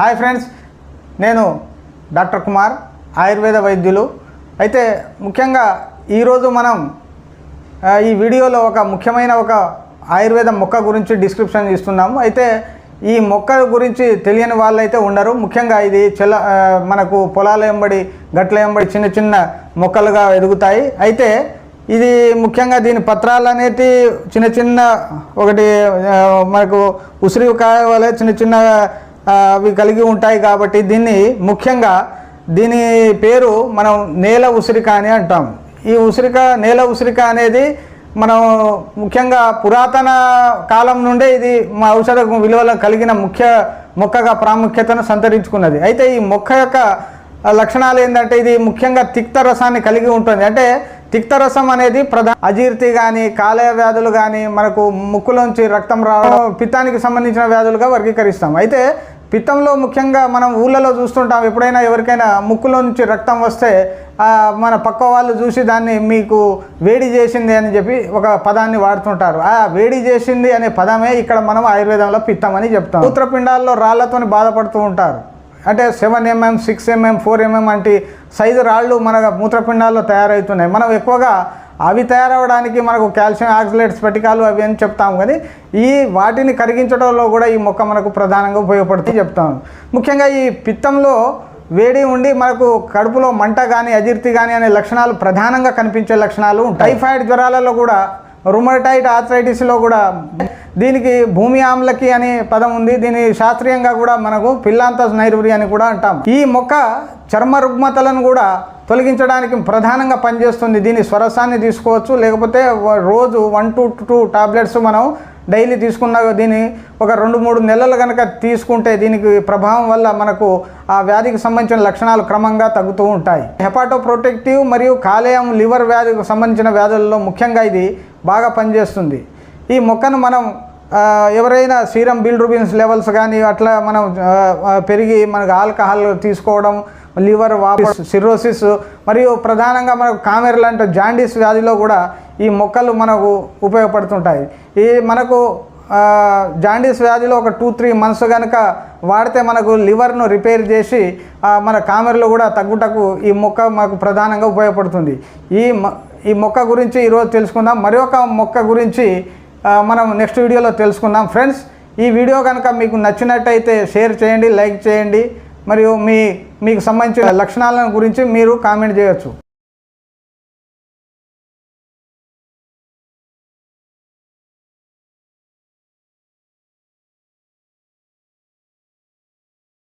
Hi friends నేను doctor Kumar Ayurveda వైద్యులు. అయితే ముఖ్యంగా ఈరోజు మనం ఈ వీడియోలో ఒక ముఖ్యమైన ఒక ఆయుర్వేద మొక్క గురించి డిస్క్రిప్షన్ ఇస్తున్నాము అయితే ఈ మొక్క గురించి తెలియని వాళ్ళైతే ఉండరు. ముఖ్యంగా ఇది చెల మనకు పొలాల ఎంబడి గట్ల ఎంబడి చిన్న చిన్న మొక్కలుగా ఎదుగుతాయి. అయితే ఇది ముఖ్యంగా దీని పత్రాలు అనేది చిన్న చిన్న ఒకటి మనకు ఉసిరికాయ వలె చిన్న చిన్న అవి కలిగి ఉంటాయి కాబట్టి దీన్ని ముఖ్యంగా దీని పేరు మనం నేల ఉసిరిక అని అంటాం. ఈ ఉసిరిక నేల ఉసిరిక అనేది మనం ముఖ్యంగా పురాతన కాలం నుండే ఇది మా ఔషధ విలువలు కలిగిన ముఖ్య మొక్కగా ప్రాముఖ్యతను సంతరించుకున్నది. అయితే ఈ మొక్క యొక్క లక్షణాలు ఏంటంటే ఇది ముఖ్యంగా తిక్త రసాన్ని కలిగి ఉంటుంది. అంటే తిక్త రసం అనేది ప్రధాన అజీర్తి కానీ కాలేయ వ్యాధులు కానీ మనకు ముక్కులోంచి రక్తం రావడం పిత్తానికి సంబంధించిన వ్యాధులుగా వర్గీకరిస్తాం. అయితే పిత్తంలో ముఖ్యంగా మనం ఊళ్ళలో చూస్తుంటాం. ఎప్పుడైనా ఎవరికైనా ముక్కులో నుంచి రక్తం వస్తే మన పక్క వాళ్ళు చూసి దాన్ని మీకు వేడి చేసింది అని చెప్పి ఒక పదాన్ని వాడుతుంటారు. ఆ వేడి చేసింది అనే పదమే ఇక్కడ మనం ఆయుర్వేదంలో పిత్తం అని చెప్తాం. మూత్రపిండాల్లో రాళ్ళతో బాధపడుతూ ఉంటారు. అంటే seven MM six MM four MM వంటి సైజు రాళ్ళు మన మూత్రపిండాల్లో తయారవుతున్నాయి. మనం ఎక్కువగా అవి తయారవడానికి మనకు కాల్షియం ఆక్సిలేట్స్ స్ఫటికాలు అవి అని చెప్తాము కానీ ఈ వాటిని కరిగించడంలో కూడా ఈ మొక్క మనకు ప్రధానంగా ఉపయోగపడుతుంది చెప్తాము ముఖ్యంగా ఈ పిత్తంలో వేడి ఉండి మనకు కడుపులో మంట కానీ అజీర్తి కానీ అనే లక్షణాలు ప్రధానంగా కనిపించే లక్షణాలు టైఫాయిడ్ జ్వరాలలో కూడా రుమటైడ్ ఆథరైటిస్లో కూడా దీనికి భూమి ఆమ్లకి అనే పదం ఉంది. దీని శాస్త్రీయంగా కూడా మనకు పిల్లాంత నైరురి అని కూడా అంటాం ఈ మొక్క చర్మ రుగ్మతలను కూడా తొలగించడానికి ప్రధానంగా పనిచేస్తుంది. దీని స్వరసాన్ని తీసుకోవచ్చు. లేకపోతే రోజు వన్ టు టూ టాబ్లెట్స్ మనం డైలీ తీసుకున్న దీన్ని ఒక రెండు మూడు నెలలు కనుక తీసుకుంటే దీనికి ప్రభావం వల్ల మనకు ఆ వ్యాధికి సంబంధించిన లక్షణాలు క్రమంగా తగ్గుతూ ఉంటాయి. హెపాటో ప్రొటెక్టివ్ మరియు కాలేయం లివర్ వ్యాధికి సంబంధించిన వ్యాధులలో ముఖ్యంగా ఇది బాగా పనిచేస్తుంది. ఈ మొక్కను మనం ఎవరైనా సీరం బిల్డ్రూబిన్స్ లెవెల్స్ కానీ అట్లా మనం పెరిగి మనకు ఆల్కహాల్ తీసుకోవడం లివర్ వాపస్ సిరోసిస్ మరియు ప్రధానంగా మనకు కామెర్ లాంటి జాండీస్ వ్యాధిలో కూడా ఈ మొక్కలు మనకు ఉపయోగపడుతుంటాయి. ఈ మనకు జాండీస్ వ్యాధిలో ఒక టూ త్రీ మంత్స్ కనుక వాడితే మనకు లివర్ను రిపేర్ చేసి మన కామెర్లు కూడా తగ్గుటకు ఈ మొక్క మాకు ప్రధానంగా ఉపయోగపడుతుంది. ఈ ఈ మొక్క గురించి ఈరోజు తెలుసుకుందాం. మరి ఒక మొక్క గురించి మనం నెక్స్ట్ వీడియోలో తెలుసుకుందాం. ఫ్రెండ్స్ ఈ వీడియో కనుక మీకు నచ్చినట్టయితే షేర్ చేయండి లైక్ చేయండి. మరియు మీ మీకు సంబంధించిన లక్షణాలను గురించి మీరు కామెంట్ చేయొచ్చు.